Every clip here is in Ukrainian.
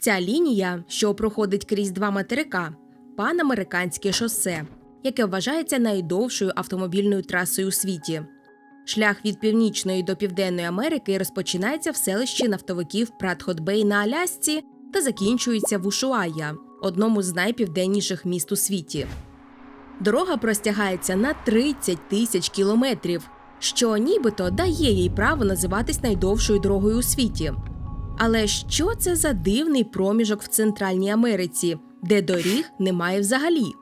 Ця лінія, що проходить крізь два материка, панамериканське шосе, яке вважається найдовшою автомобільною трасою у світі. Шлях від північної до південної Америки розпочинається в селищі нафтовиків Пратхот-Бей на Алясці та закінчується в Ушуая, одному з найпівденніших міст у світі. Дорога простягається на 30 тисяч кілометрів, що нібито дає їй право називатись найдовшою дорогою у світі. Але що це за дивний проміжок в Центральній Америці, де доріг немає взагалі?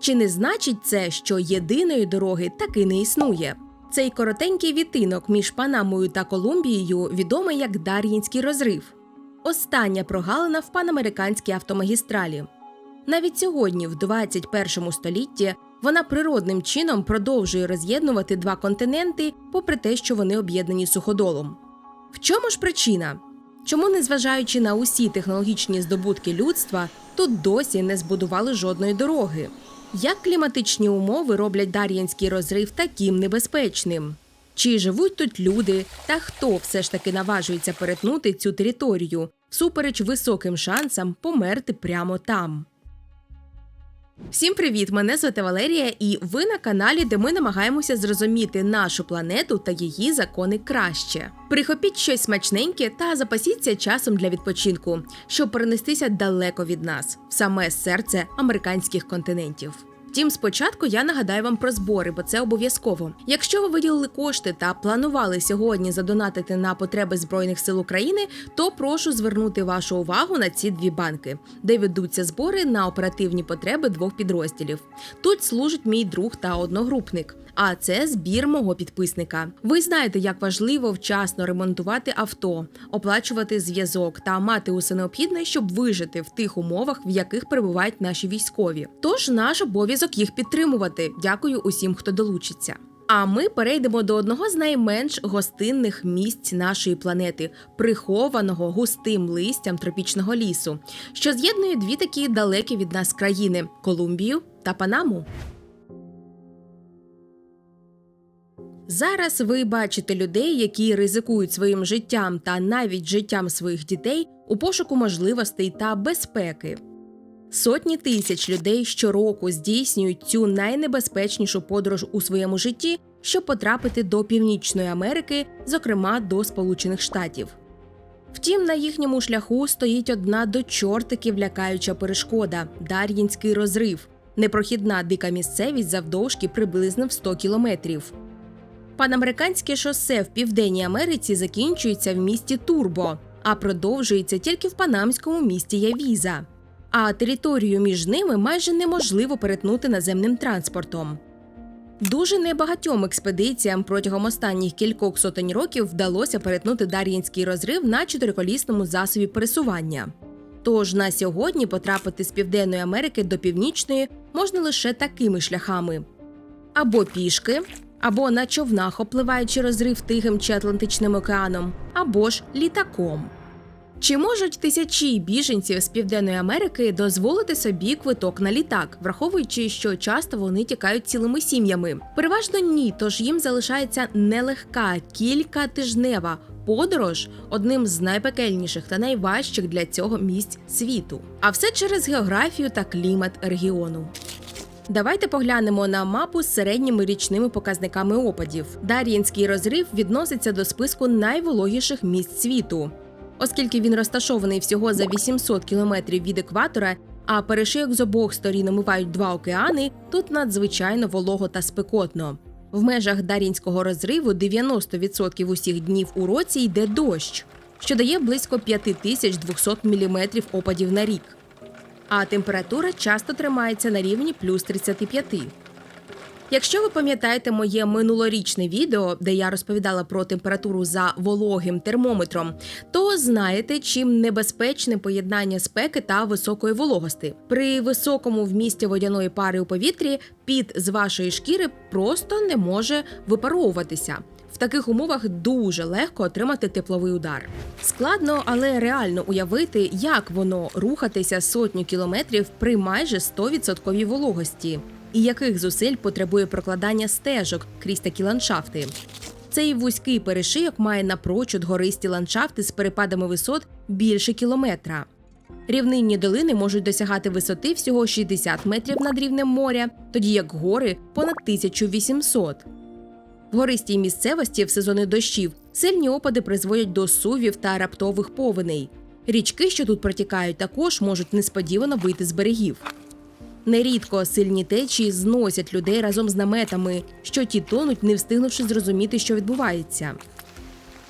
Чи не значить це, що єдиної дороги таки не існує? Цей коротенький відтинок між Панамою та Колумбією відомий як Дар'їнський розрив. Остання прогалина в панамериканській автомагістралі. Навіть сьогодні, в 21 столітті, вона природним чином продовжує роз'єднувати два континенти, попри те, що вони об'єднані суходолом. В чому ж причина? Чому, незважаючи на усі технологічні здобутки людства, тут досі не збудували жодної дороги? Як кліматичні умови роблять Дар'янський розрив таким небезпечним? Чи живуть тут люди, та хто все ж таки наважується перетнути цю територію, всупереч високим шансам померти прямо там? Всім привіт! Мене звати Валерія, і ви на каналі, де ми намагаємося зрозуміти нашу планету та її закони краще. Прихопіть щось смачненьке та запасіться часом для відпочинку, щоб перенестися далеко від нас, в саме серце американських континентів. Втім, спочатку я нагадаю вам про збори, бо це обов'язково. Якщо ви виділили кошти та планували сьогодні задонатити на потреби збройних сил України, то прошу звернути вашу увагу на ці дві банки, де ведуться збори на оперативні потреби двох підрозділів. Тут служить мій друг та одногрупник. А це збір мого підписника. Ви знаєте, як важливо вчасно ремонтувати авто, оплачувати зв'язок та мати усе необхідне, щоб вижити в тих умовах, в яких перебувають наші військові. Тож наш обов'язок їх підтримувати. Дякую усім, хто долучиться. А ми перейдемо до одного з найменш гостинних місць нашої планети, прихованого густим листям тропічного лісу, що з'єднує дві такі далекі від нас країни Колумбію та Панаму. Зараз ви бачите людей, які ризикують своїм життям та навіть життям своїх дітей у пошуку можливостей та безпеки. Сотні тисяч людей щороку здійснюють цю найнебезпечнішу подорож у своєму житті, щоб потрапити до Північної Америки, зокрема до Сполучених Штатів. Втім, на їхньому шляху стоїть одна до чортиків лякаюча перешкода Дар'їнський розрив, непрохідна дика місцевість завдовжки приблизно в 100 кілометрів. Панамериканське шосе в Південній Америці закінчується в місті Турбо, а продовжується тільки в панамському місті Явіза. А територію між ними майже неможливо перетнути наземним транспортом. Дуже небагатьом експедиціям протягом останніх кількох сотень років вдалося перетнути Дар'їнський розрив на чотириколісному засобі пересування. Тож на сьогодні потрапити з Південної Америки до Північної можна лише такими шляхами: або пішки, або на човнах, опливаючи розрив Тихим чи Атлантичним океаном, або ж літаком. Чи можуть тисячі біженців з Південної Америки дозволити собі квиток на літак, враховуючи, що часто вони тікають цілими сім'ями? Переважно ні, тож їм залишається нелегка кількатижнева подорож одним з найпекельніших та найважчих для цього місць світу. А все через географію та клімат регіону. Давайте поглянемо на мапу з середніми річними показниками опадів. Дар'їнський розрив відноситься до списку найвологіших місць світу. Оскільки він розташований всього за 800 кілометрів від екватора, а перешийок з обох сторін омивають два океани, тут надзвичайно волого та спекотно. В межах Дар'їнського розриву 90% усіх днів у році йде дощ, що дає близько 5200 мм опадів на рік а температура часто тримається на рівні плюс 35. Якщо ви пам'ятаєте моє минулорічне відео, де я розповідала про температуру за вологим термометром, то знаєте, чим небезпечне поєднання спеки та високої вологості. При високому вмісті водяної пари у повітрі під з вашої шкіри просто не може випаровуватися. В таких умовах дуже легко отримати тепловий удар. Складно, але реально уявити, як воно рухатися сотню кілометрів при майже 100% вологості, і яких зусиль потребує прокладання стежок крізь такі ландшафти. Цей вузький перешийок має напрочуд гористі ландшафти з перепадами висот більше кілометра. Рівнинні долини можуть досягати висоти всього 60 метрів над рівнем моря, тоді як гори понад 1800. Гористій місцевості в сезони дощів сильні опади призводять до сувів та раптових повеней. Річки, що тут протікають, також можуть несподівано вийти з берегів. Нерідко сильні течії зносять людей разом з наметами, що ті тонуть, не встигнувши зрозуміти, що відбувається.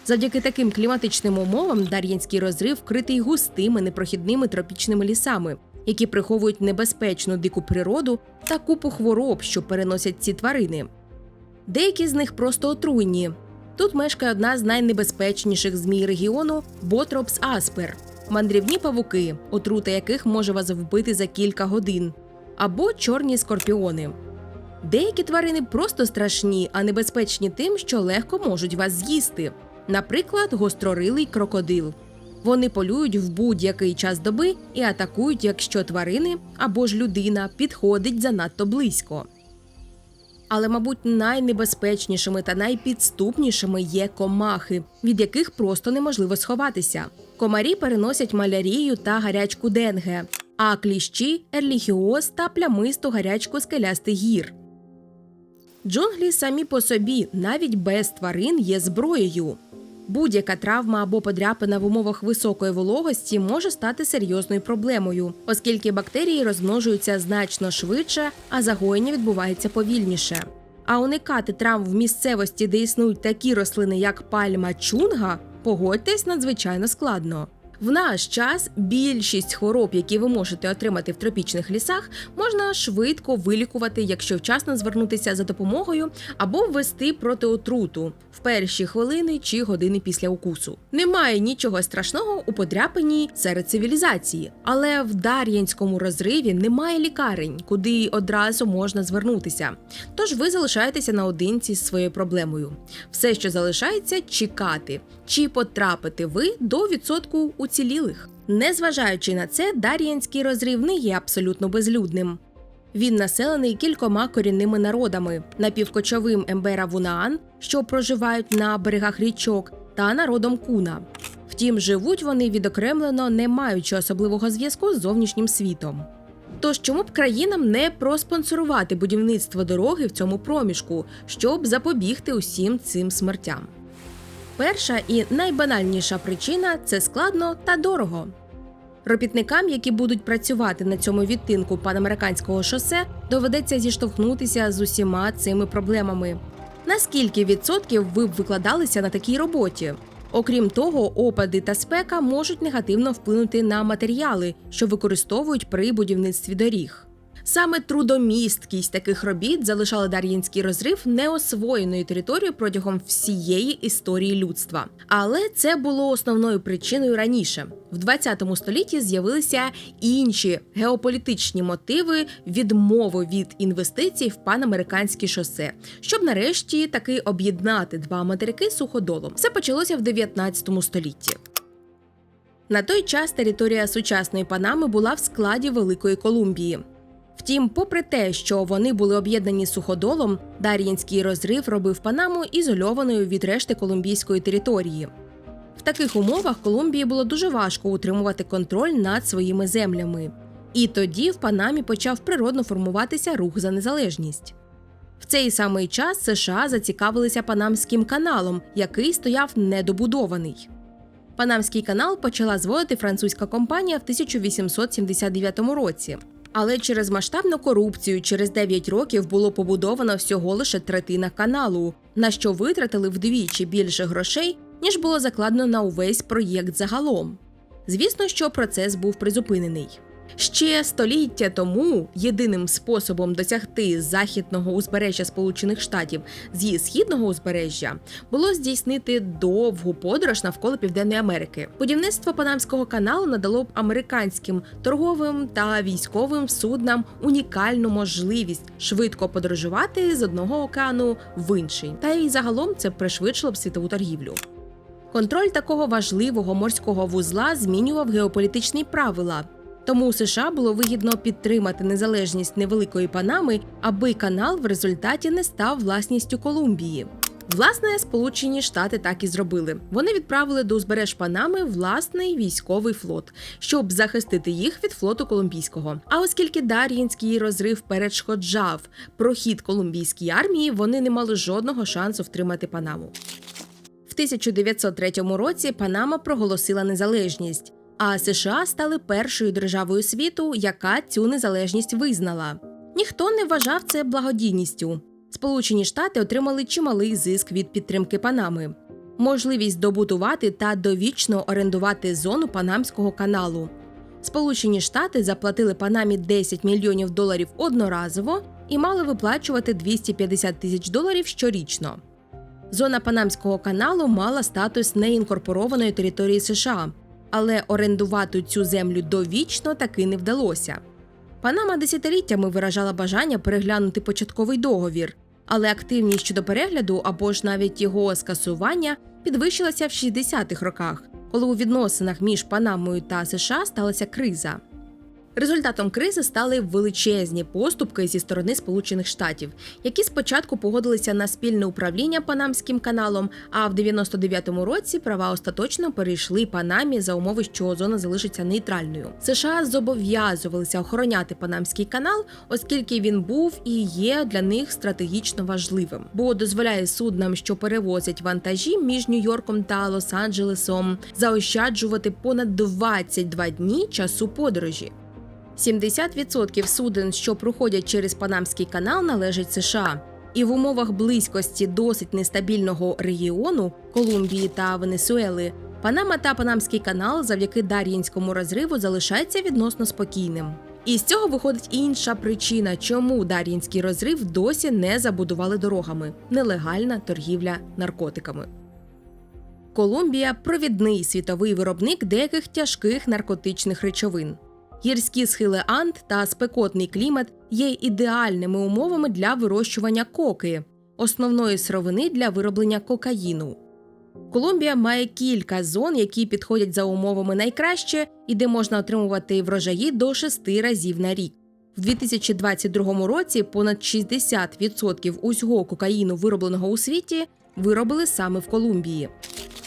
Завдяки таким кліматичним умовам Дар'янський розрив вкритий густими непрохідними тропічними лісами, які приховують небезпечну дику природу та купу хвороб, що переносять ці тварини. Деякі з них просто отруйні. Тут мешкає одна з найнебезпечніших змій регіону Ботропс аспер, мандрівні павуки, отрута яких може вас вбити за кілька годин, або чорні скорпіони. Деякі тварини просто страшні, а небезпечні тим, що легко можуть вас з'їсти. Наприклад, гострорилий крокодил. Вони полюють в будь-який час доби і атакують, якщо тварини або ж людина підходить занадто близько. Але, мабуть, найнебезпечнішими та найпідступнішими є комахи, від яких просто неможливо сховатися. Комарі переносять малярію та гарячку денге, а кліщі ерліхіоз та плямисту гарячку скелястих гір. Джунглі самі по собі, навіть без тварин, є зброєю. Будь-яка травма або подряпина в умовах високої вологості може стати серйозною проблемою, оскільки бактерії розмножуються значно швидше, а загоєння відбувається повільніше. А уникати травм в місцевості, де існують такі рослини, як пальма чунга, погодьтесь надзвичайно складно. В наш час більшість хвороб, які ви можете отримати в тропічних лісах, можна швидко вилікувати, якщо вчасно звернутися за допомогою або ввести протиотруту в перші хвилини чи години після укусу. Немає нічого страшного у подряпині серед цивілізації, але в Дар'янському розриві немає лікарень, куди одразу можна звернутися. Тож ви залишаєтеся наодинці з своєю проблемою. Все, що залишається, чекати, чи потрапите ви до відсотку уцілілих. Незважаючи на це, Дар'янський розрив не є абсолютно безлюдним. Він населений кількома корінними народами: напівкочовим ембера Вунаан, що проживають на берегах річок, та народом Куна. Втім, живуть вони відокремлено, не маючи особливого зв'язку з зовнішнім світом. Тож чому б країнам не проспонсорувати будівництво дороги в цьому проміжку, щоб запобігти усім цим смертям? Перша і найбанальніша причина це складно та дорого. Робітникам, які будуть працювати на цьому відтинку панамериканського шосе, доведеться зіштовхнутися з усіма цими проблемами. Наскільки відсотків ви б викладалися на такій роботі? Окрім того, опади та спека можуть негативно вплинути на матеріали, що використовують при будівництві доріг. Саме трудомісткість таких робіт залишала Дар'їнський розрив неосвоєною територією протягом всієї історії людства. Але це було основною причиною раніше. В 20 столітті з'явилися інші геополітичні мотиви відмови від інвестицій в панамериканське шосе, щоб нарешті таки об'єднати два материки суходолом. Все почалося в 19 столітті. На той час територія сучасної Панами була в складі Великої Колумбії. Втім, попри те, що вони були об'єднані суходолом, Дар'їнський розрив робив Панаму ізольованою від решти колумбійської території. В таких умовах Колумбії було дуже важко утримувати контроль над своїми землями. І тоді в Панамі почав природно формуватися рух за незалежність. В цей самий час США зацікавилися Панамським каналом, який стояв недобудований. Панамський канал почала зводити французька компанія в 1879 році. Але через масштабну корупцію через 9 років було побудовано всього лише третина каналу, на що витратили вдвічі більше грошей, ніж було закладено на увесь проєкт загалом. Звісно, що процес був призупинений. Ще століття тому єдиним способом досягти західного узбережжя Сполучених Штатів з східного узбережжя було здійснити довгу подорож навколо Південної Америки. Будівництво Панамського каналу надало б американським торговим та військовим суднам унікальну можливість швидко подорожувати з одного океану в інший, та й загалом це пришвидшило б світову торгівлю. Контроль такого важливого морського вузла змінював геополітичні правила. Тому США було вигідно підтримати незалежність невеликої Панами, аби канал в результаті не став власністю Колумбії. Власне, Сполучені Штати так і зробили. Вони відправили до узбереж Панами власний військовий флот, щоб захистити їх від флоту колумбійського. А оскільки Дар'їнський розрив перешкоджав прохід колумбійській армії, вони не мали жодного шансу втримати Панаму. В 1903 році Панама проголосила незалежність, а США стали першою державою світу, яка цю незалежність визнала. Ніхто не вважав це благодійністю. Сполучені Штати отримали чималий зиск від підтримки Панами, можливість добудувати та довічно орендувати зону Панамського каналу. Сполучені Штати заплатили Панамі 10 мільйонів доларів одноразово і мали виплачувати 250 тисяч доларів щорічно. Зона Панамського каналу мала статус неінкорпорованої території США, але орендувати цю землю довічно таки не вдалося. Панама десятиліттями виражала бажання переглянути початковий договір, але активність щодо перегляду або ж навіть його скасування підвищилася в 60-х роках, коли у відносинах між Панамою та США сталася криза. Результатом кризи стали величезні поступки зі сторони Сполучених Штатів, які спочатку погодилися на спільне управління Панамським каналом, а в 99-му році права остаточно перейшли Панамі за умови, що зона залишиться нейтральною. США зобов'язувалися охороняти Панамський канал, оскільки він був і є для них стратегічно важливим, бо дозволяє суднам, що перевозять вантажі між Нью-Йорком та Лос-Анджелесом, заощаджувати понад 22 дні часу подорожі. 70% суден, що проходять через Панамський канал, належать США. І в умовах близькості досить нестабільного регіону Колумбії та Венесуели Панама та Панамський канал завдяки Дар'їнському розриву залишається відносно спокійним. І з цього виходить інша причина, чому Дар'їнський розрив досі не забудували дорогами нелегальна торгівля наркотиками. Колумбія провідний світовий виробник деяких тяжких наркотичних речовин. Гірські схили Анд та спекотний клімат є ідеальними умовами для вирощування коки, основної сировини для вироблення кокаїну. Колумбія має кілька зон, які підходять за умовами найкраще і де можна отримувати врожаї до 6 разів на рік. В 2022 році понад 60% усього кокаїну, виробленого у світі, виробили саме в Колумбії.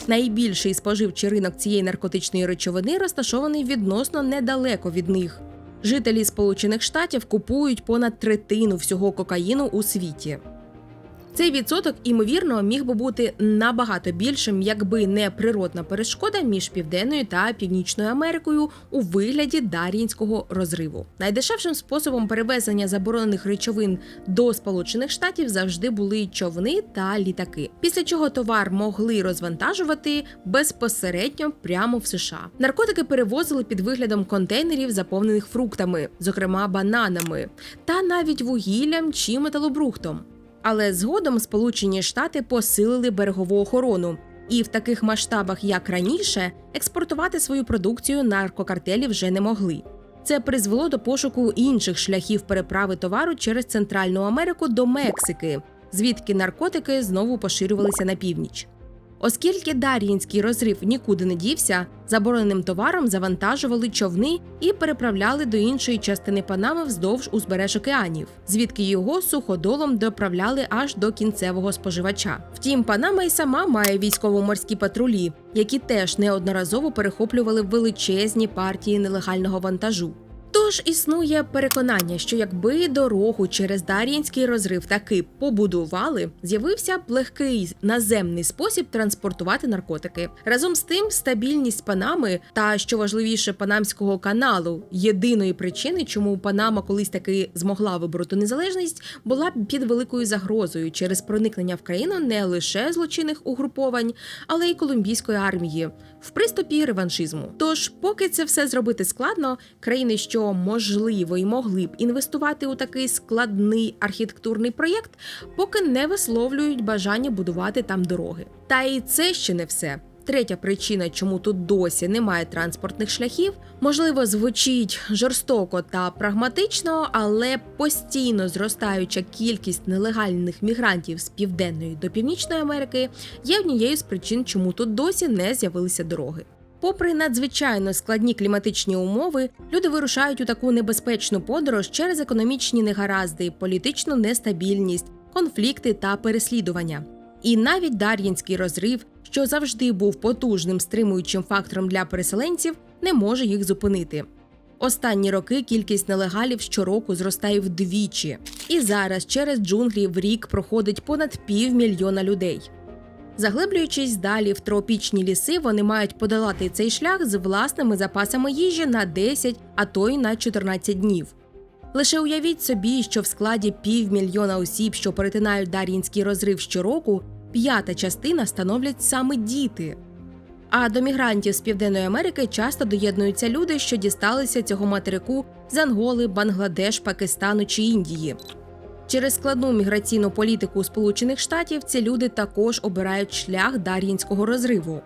Найбільший споживчий ринок цієї наркотичної речовини розташований відносно недалеко від них. Жителі Сполучених Штатів купують понад третину всього кокаїну у світі. Цей відсоток, імовірно, міг би бути набагато більшим, якби не природна перешкода між Південною та Північною Америкою у вигляді Дар'їнського розриву. Найдешевшим способом перевезення заборонених речовин до Сполучених Штатів завжди були човни та літаки, після чого товар могли розвантажувати безпосередньо прямо в США. Наркотики перевозили під виглядом контейнерів, заповнених фруктами, зокрема бананами, та навіть вугіллям чи металобрухтом. Але згодом Сполучені Штати посилили берегову охорону. І в таких масштабах, як раніше, експортувати свою продукцію наркокартелі вже не могли. Це призвело до пошуку інших шляхів переправи товару через Центральну Америку до Мексики, звідки наркотики знову поширювалися на північ. Оскільки Дар'їнський розрив нікуди не дівся, забороненим товаром завантажували човни і переправляли до іншої частини Панами вздовж узбереж океанів, звідки його суходолом доправляли аж до кінцевого споживача. Втім, Панама й сама має військово-морські патрулі, які теж неодноразово перехоплювали величезні партії нелегального вантажу. Тож існує переконання, що якби дорогу через Дар'їнський розрив таки побудували, з'явився б легкий наземний спосіб транспортувати наркотики. Разом з тим, стабільність Панами та що важливіше Панамського каналу єдиної причини, чому Панама колись таки змогла вибороти незалежність, була під великою загрозою через проникнення в країну не лише злочинних угруповань, але й колумбійської армії в приступі реваншизму. Тож, поки це все зробити складно, країни, що можливо і могли б інвестувати у такий складний архітектурний проєкт, поки не висловлюють бажання будувати там дороги. Та і це ще не все. Третя причина, чому тут досі немає транспортних шляхів, можливо, звучить жорстоко та прагматично, але постійно зростаюча кількість нелегальних мігрантів з південної до північної Америки є однією з причин, чому тут досі не з'явилися дороги. Попри надзвичайно складні кліматичні умови, люди вирушають у таку небезпечну подорож через економічні негаразди, політичну нестабільність, конфлікти та переслідування. І навіть Дар'їнський розрив, що завжди був потужним стримуючим фактором для переселенців, не може їх зупинити. Останні роки кількість нелегалів щороку зростає вдвічі, і зараз через джунглі в рік проходить понад півмільйона людей. Заглиблюючись далі в тропічні ліси, вони мають подолати цей шлях з власними запасами їжі на 10, а то й на 14 днів. Лише уявіть собі, що в складі півмільйона осіб, що перетинають Дар'їнський розрив щороку, п'ята частина становлять саме діти. А до мігрантів з Південної Америки часто доєднуються люди, що дісталися цього материку з Анголи, Бангладеш, Пакистану чи Індії. Через складну міграційну політику Сполучених Штатів ці люди також обирають шлях Дар'їнського розриву.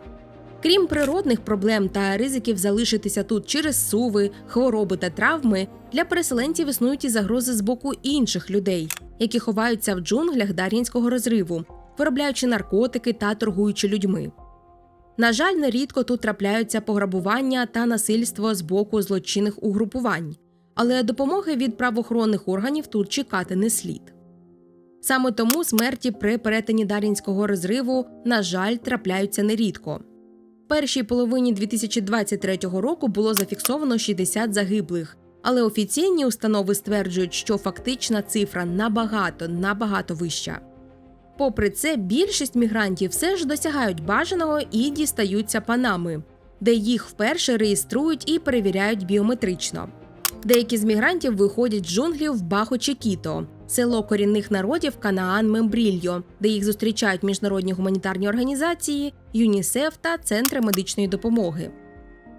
Крім природних проблем та ризиків залишитися тут через суви, хвороби та травми, для переселенців існують і загрози з боку інших людей, які ховаються в джунглях Дар'їнського розриву, виробляючи наркотики та торгуючи людьми. На жаль, нерідко тут трапляються пограбування та насильство з боку злочинних угрупувань, але допомоги від правоохоронних органів тут чекати не слід. Саме тому смерті при перетині Дар'їнського розриву, на жаль, трапляються нерідко. В першій половині 2023 року було зафіксовано 60 загиблих, але офіційні установи стверджують, що фактична цифра набагато набагато вища. Попри це, більшість мігрантів все ж досягають бажаного і дістаються панами, де їх вперше реєструють і перевіряють біометрично. Деякі з мігрантів виходять з джунглів в Бахо-Чекіто, село корінних народів Канаан Мембрільо, де їх зустрічають міжнародні гуманітарні організації, ЮНІСЕФ та центри медичної допомоги.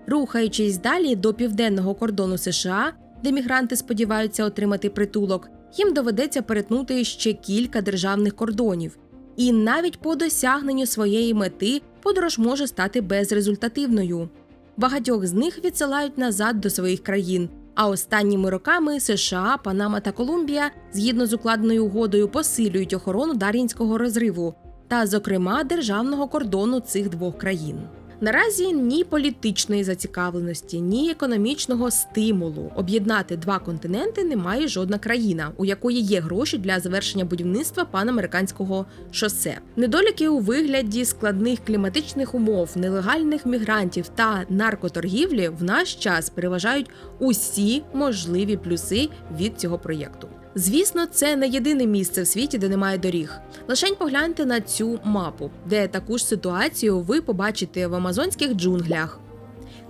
Рухаючись далі до південного кордону США, де мігранти сподіваються отримати притулок, їм доведеться перетнути ще кілька державних кордонів. І навіть по досягненню своєї мети подорож може стати безрезультативною. Багатьох з них відсилають назад до своїх країн. А останніми роками США, Панама та Колумбія, згідно з укладеною угодою, посилюють охорону Дар'їнського розриву та, зокрема, державного кордону цих двох країн. Наразі ні політичної зацікавленості, ні економічного стимулу об'єднати два континенти не має жодна країна, у якої є гроші для завершення будівництва панамериканського шосе. Недоліки у вигляді складних кліматичних умов, нелегальних мігрантів та наркоторгівлі в наш час переважають усі можливі плюси від цього проєкту. Звісно, це не єдине місце в світі, де немає доріг. Лишень погляньте на цю мапу, де таку ж ситуацію ви побачите в амазонських джунглях,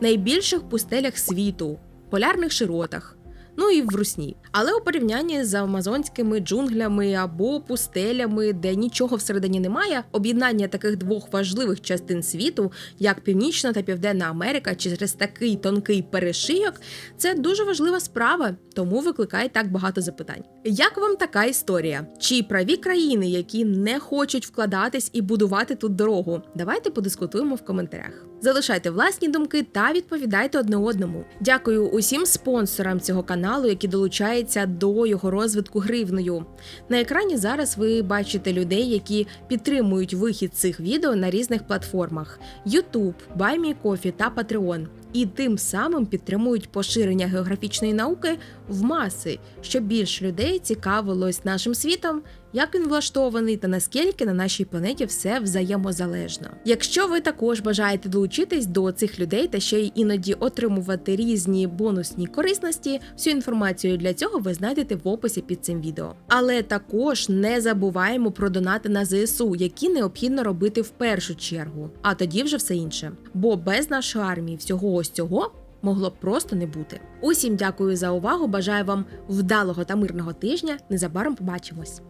найбільших пустелях світу, полярних широтах. Ну і в русні. Але у порівнянні з амазонськими джунглями або пустелями, де нічого всередині немає, об'єднання таких двох важливих частин світу, як Північна та Південна Америка, через такий тонкий перешийок, це дуже важлива справа, тому викликає так багато запитань. Як вам така історія? Чи праві країни, які не хочуть вкладатись і будувати тут дорогу? Давайте подискутуємо в коментарях. Залишайте власні думки та відповідайте одне одному. Дякую усім спонсорам цього каналу, які долучаються до його розвитку гривною. На екрані зараз ви бачите людей, які підтримують вихід цих відео на різних платформах: YouTube, BuyMeCoffee та Patreon. І тим самим підтримують поширення географічної науки в маси, щоб більше людей цікавилось нашим світом, як він влаштований та наскільки на нашій планеті все взаємозалежно. Якщо ви також бажаєте долучитись до цих людей та ще й іноді отримувати різні бонусні корисності, всю інформацію для цього ви знайдете в описі під цим відео. Але також не забуваємо про донати на ЗСУ, які необхідно робити в першу чергу, а тоді вже все інше. Бо без нашої армії всього ось цього. Могло б просто не бути. Усім дякую за увагу. Бажаю вам вдалого та мирного тижня. Незабаром побачимось.